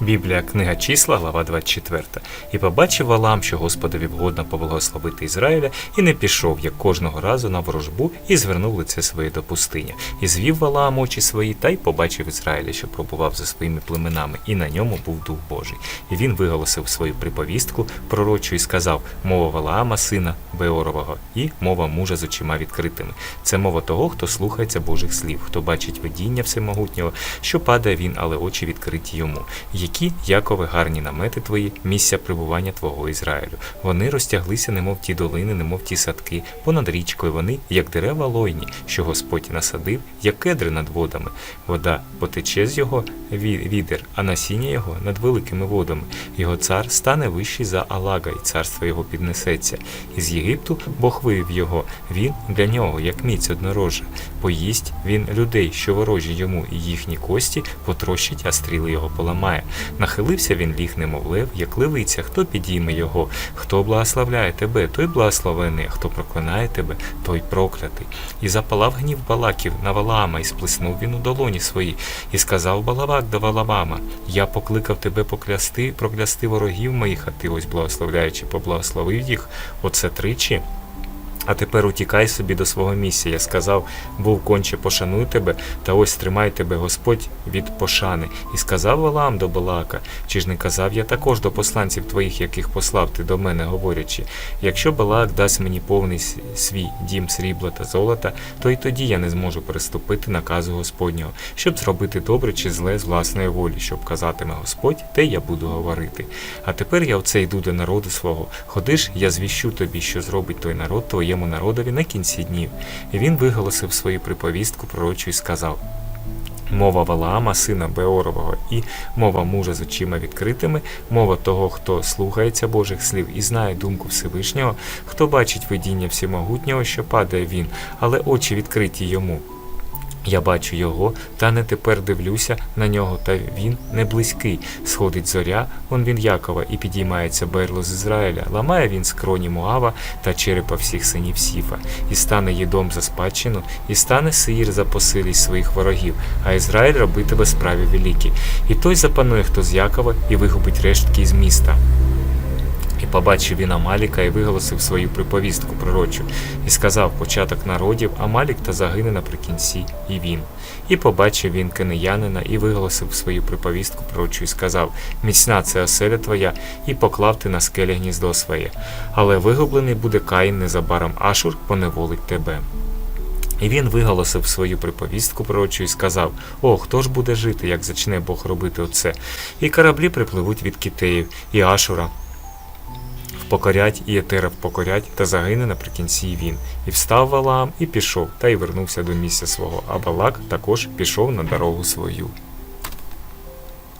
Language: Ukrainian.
Біблія, книга числа, глава 24. І побачив Валам, що Господові вгодно поблагословити Ізраїля, і не пішов, як кожного разу на ворожбу, і звернув лице своє до пустині. І звів Валаам очі свої, та й побачив Ізраїля, що пробував за своїми племенами, і на ньому був дух Божий. І він виголосив свою приповістку пророчу і сказав: мова Валаама, сина Беорового, і мова мужа з очима відкритими. Це мова того, хто слухається Божих слів, хто бачить видіння всемогутнього, що падає він, але очі відкриті йому. Які, Якове, гарні намети твої, місця прибування твого Ізраїлю. Вони розтяглися, немов ті долини, немов ті садки, понад річкою вони, як дерева лойні, що Господь насадив, як кедри над водами. Вода потече з його відер, а насіння його над великими водами. Його цар стане вищий за Алага, і царство його піднесеться. Із Єгипту Бог вивів його, він для нього, як міць однорожа. Поїсть він людей, що ворожі йому, і їхні кості потрощить, а стріли його поламає. Нахилився він ліг, немов лев, як левиця, хто підійме його, хто благословляє тебе, той благословений, хто проклинає тебе, той проклятий. І запалав гнів Балаків на Валаама, і сплеснув він у долоні свої, і сказав Балавак до Валаама: Я покликав тебе поклясти, проклясти ворогів моїх, а ти ось благословляючи, поблагословив їх. Оце тричі. А тепер утікай собі до свого місця. Я сказав, був конче пошаную тебе, та ось тримай тебе Господь від пошани. І сказав Валаам до Балака, чи ж не казав я також до посланців твоїх, яких послав ти до мене, говорячи, якщо Балак дасть мені повний свій дім срібла та золота, то й тоді я не зможу переступити наказу Господнього, щоб зробити добре чи зле з власної волі, щоб казатиме Господь, те я буду говорити. А тепер я оце йду до народу свого. Ходиш, я звіщу тобі, що зробить той народ твоєму народові на кінці днів. Він виголосив свою приповістку пророчу і сказав. Мова Валаама, сина Беорового, і мова мужа з очима відкритими, мова того, хто слухається Божих слів і знає думку Всевишнього, хто бачить видіння всемогутнього, що падає він, але очі відкриті йому. Я бачу його, та не тепер дивлюся на нього, та він не близький. Сходить зоря, он він Якова, і підіймається берло з Ізраїля. Ламає він скроні Муава та черепа всіх синів Сіфа, і стане Єдом за спадщину, і стане Сеїр за посилість своїх ворогів, а Ізраїль робитиме справи великі. І той запанує, хто з Якова, і вигубить рештки із міста. Побачив він Амаліка і виголосив свою приповістку пророчу, і сказав початок народів, Амалік та загине наприкінці, і він. І побачив він кенеянина, і виголосив свою приповістку пророчу, і сказав: Міцна це оселя твоя, і поклав ти на скелі гніздо своє. Але вигублений буде Каїн незабаром Ашур поневолить тебе. І він виголосив свою приповістку пророчу і сказав: О, хто ж буде жити, як зачне Бог робити оце? І кораблі припливуть від Китеїв, і Ашура впокорять, і Етера покорять, та загине наприкінці він. І встав Валаам, і пішов, та й вернувся до місця свого, а Балак також пішов на дорогу свою.